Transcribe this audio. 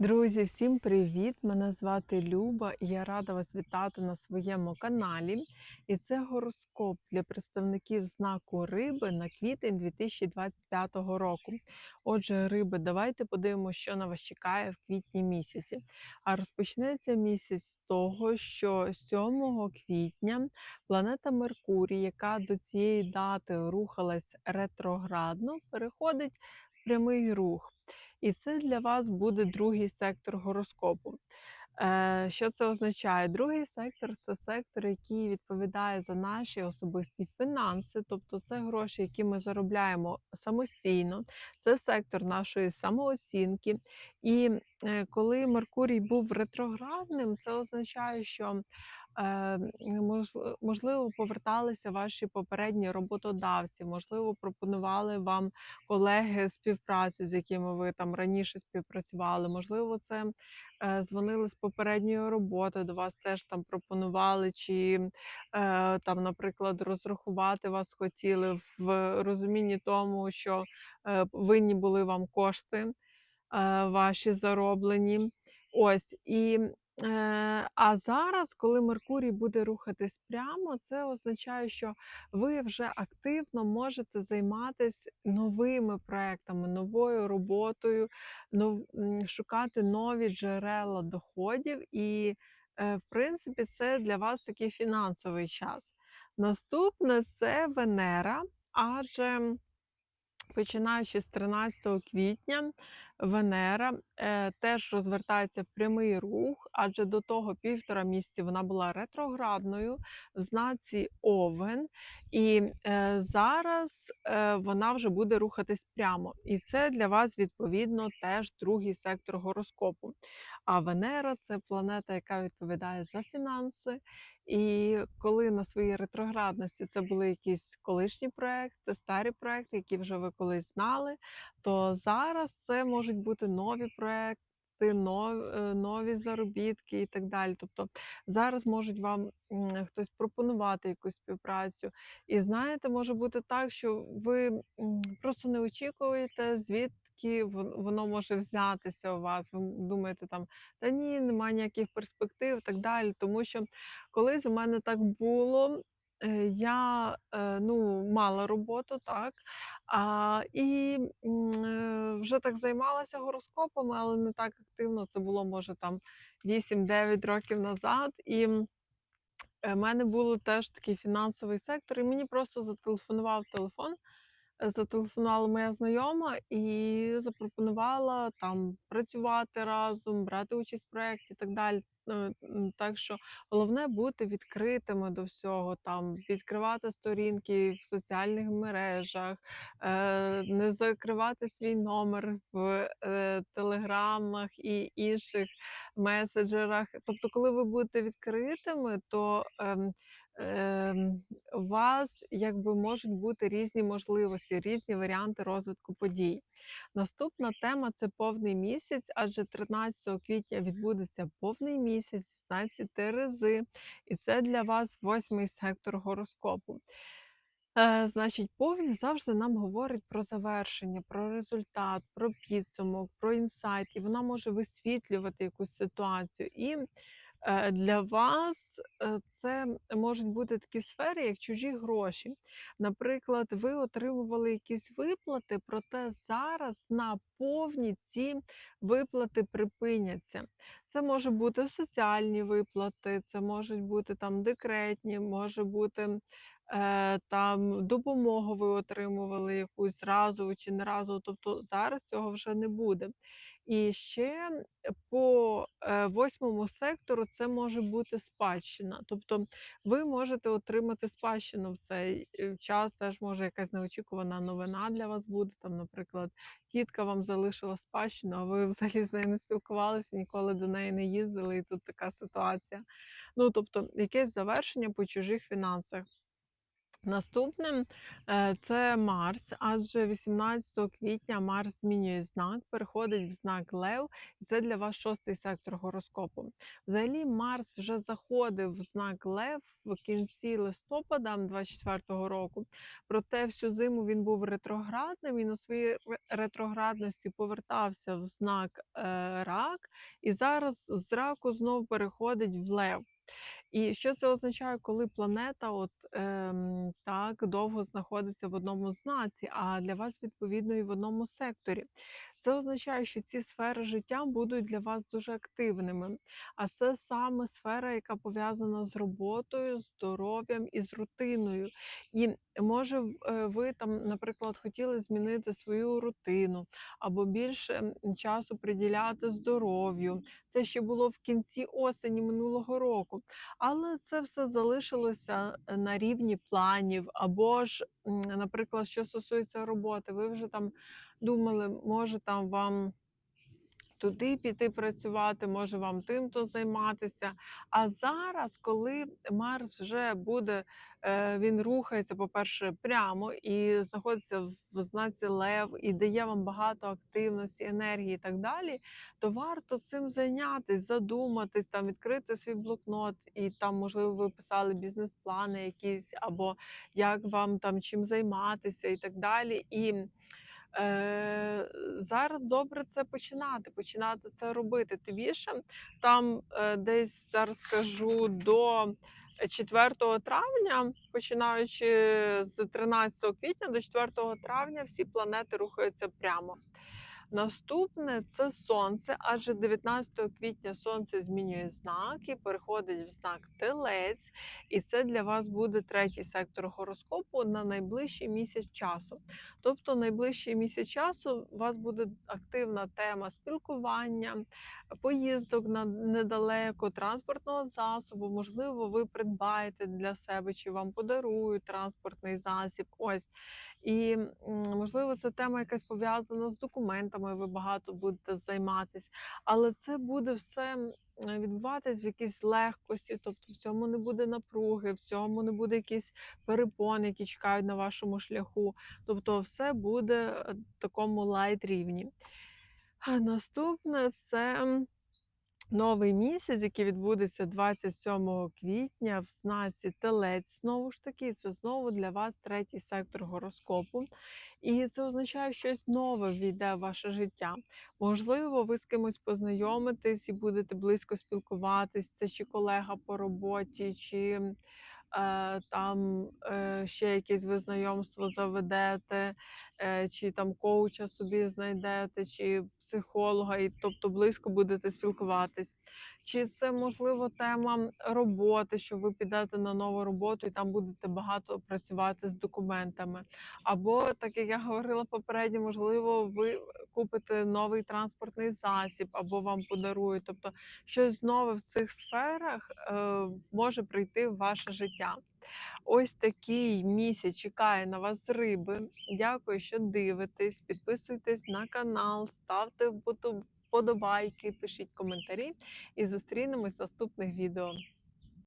Друзі, всім привіт! Мене звати Люба і я рада вас вітати на своєму каналі. І це гороскоп для представників знаку риби на квітень 2025 року. Отже, риби, давайте подивимося, що на вас чекає в квітні місяці. А розпочнеться місяць з того, що 7 квітня планета Меркурій, яка до цієї дати рухалась ретроградно, переходить в прямий рух. І це для вас буде другий сектор гороскопу. Е, Що це означає? Другий сектор це сектор, який відповідає за наші особисті фінанси, тобто це гроші, які ми заробляємо самостійно, це сектор нашої самооцінки. І е, коли Меркурій був ретроградним, це означає, що можливо поверталися ваші попередні роботодавці, можливо, пропонували вам колеги співпрацю, з якими ви там раніше співпрацювали. Можливо, це е, дзвонили з попередньої роботи, до вас теж там пропонували, чи е, там, наприклад, розрахувати вас хотіли в розумінні тому, що е, винні були вам кошти е, ваші зароблені. Ось і. Е, а зараз, коли Меркурій буде рухатись прямо, це означає, що ви вже активно можете займатися новими проектами, новою роботою, шукати нові джерела доходів. І, е, в принципі, це для вас такий фінансовий час. Наступне це Венера, адже Починаючи з 13 квітня, Венера е, теж розвертається в прямий рух, адже до того півтора місяці вона була ретроградною в знаці Овен, і е, зараз е, вона вже буде рухатись прямо. І це для вас відповідно теж другий сектор гороскопу. А Венера це планета, яка відповідає за фінанси. І коли на своїй ретроградності це були якісь колишні проекти, старі проекти, які вже ви колись знали, то зараз це можуть бути нові проекти. Нові, нові заробітки і так далі. Тобто зараз можуть вам хтось пропонувати якусь співпрацю. І знаєте, може бути так, що ви просто не очікуєте, звідки воно може взятися у вас. Ви думаєте, там та ні, немає ніяких перспектив так далі. Тому що Колись у мене так було. Е, я, е, ну, мала роботу, так, а, і, е, вже так займалася гороскопами, але не так активно. Це було, може, там 8-9 років назад. І в мене було теж такий фінансовий сектор, і мені просто зателефонував телефон. Е, Зателефонувала моя знайома і запропонувала там працювати разом, брати участь в проєкті і так далі. Е, Так що головне бути відкритими до всього, там відкривати сторінки в соціальних мережах, е, не закривати свій номер в е, телеграмах і інших меседжерах. Тобто, коли ви будете відкритими, то ем, у вас якби можуть бути різні можливості, різні варіанти розвитку подій. Наступна тема це повний місяць, адже 13 квітня відбудеться повний місяць в знаці Терези, і це для вас восьмий сектор гороскопу. Е, значить, повінь завжди нам говорить про завершення, про результат, про підсумок, про інсайт, і вона може висвітлювати якусь ситуацію. І Для вас е, це можуть бути такі сфери, як чужі гроші. Наприклад, ви отримували якісь виплати, проте зараз на повні ці виплати припиняться. Це може бути соціальні виплати, це можуть бути там декретні, може бути е, там допомогу ви отримували якусь разову чи не разову. Тобто зараз цього вже не буде. І ще по е, восьмому сектору це може бути спадщина. Тобто ви можете отримати спадщину в цей е, час. Теж може якась неочікувана новина для вас буде. Там, наприклад, тітка вам залишила спадщину, а ви взагалі з нею не спілкувалися, ніколи до неї не їздили, і тут така ситуація. Ну тобто, якесь завершення по чужих фінансах. Наступним е, це Марс, адже 18 квітня Марс змінює знак, переходить в знак Лев, це для вас шостий сектор гороскопу. Взагалі, Марс вже заходив в знак Лев в кінці листопада 24-го року. Проте всю зиму він був ретроградним і на своїй ретроградності повертався в знак е, Рак, і зараз з раку знову переходить в Лев. І що це означає, коли планета от, ем, так довго знаходиться в одному знаці, а для вас відповідно і в одному секторі? Це означає, що ці сфери життя будуть для вас дуже активними. А це саме сфера, яка пов'язана з роботою, здоров'ям і з рутиною. І може е, ви там, наприклад, хотіли змінити свою рутину або більше часу приділяти здоров'ю. Це ще було в кінці осені минулого року. Але це все залишилося е, на рівні планів, або ж, наприклад, що стосується роботи, ви вже там думали, може там вам туди піти працювати, може вам тим-то займатися. А зараз, коли Марс вже буде, е, він рухається, по-перше, прямо і знаходиться в знаці Лев, і дає вам багато активності, енергії і так далі, то варто цим зайнятися, задуматись, там відкрити свій блокнот, і там, можливо, ви писали бізнес-плани якісь, або як вам там чим займатися і так далі. І Е, зараз добре це починати, починати це робити. Тим більше там е, десь зараз скажу до 4 травня, починаючи з 13 квітня до 4 травня, всі планети рухаються прямо. Наступне це сонце, адже 19 квітня сонце змінює знаки, переходить в знак Телець, і це для вас буде третій сектор гороскопу на найближчий місяць часу. Тобто, найближчий місяць часу у вас буде активна тема спілкування, поїздок на недалеко, транспортного засобу. Можливо, ви придбаєте для себе чи вам подарують транспортний засіб. Ось. І можливо, це тема якась пов'язана з документами. Ви багато будете займатися, але це буде все відбуватись в якійсь легкості, тобто в цьому не буде напруги, в цьому не буде якісь перепони, які чекають на вашому шляху. Тобто, все буде е, в такому лайт рівні. Наступне це. Новий місяць, який відбудеться 27 квітня в знаці Телець, знову ж таки, це знову для вас третій сектор гороскопу. І це означає, що щось нове війде в ваше життя. Можливо, ви з кимось познайомитесь і будете близько спілкуватись. Це чи колега по роботі, чи е, там е, ще якесь ви знайомство заведете, чи там коуча собі знайдете, чи психолога, і тобто близько будете спілкуватись. Чи це можливо тема роботи, що ви підете на нову роботу і там будете багато працювати з документами? Або так як я говорила попередньо, можливо, ви купите новий транспортний засіб, або вам подарують. Тобто щось нове в цих сферах е, може прийти в ваше життя. Ось такий місяць чекає на вас риби. Дякую, що дивитесь. Підписуйтесь на канал, ставте вподобайки, пишіть коментарі і зустрінемось в наступних відео.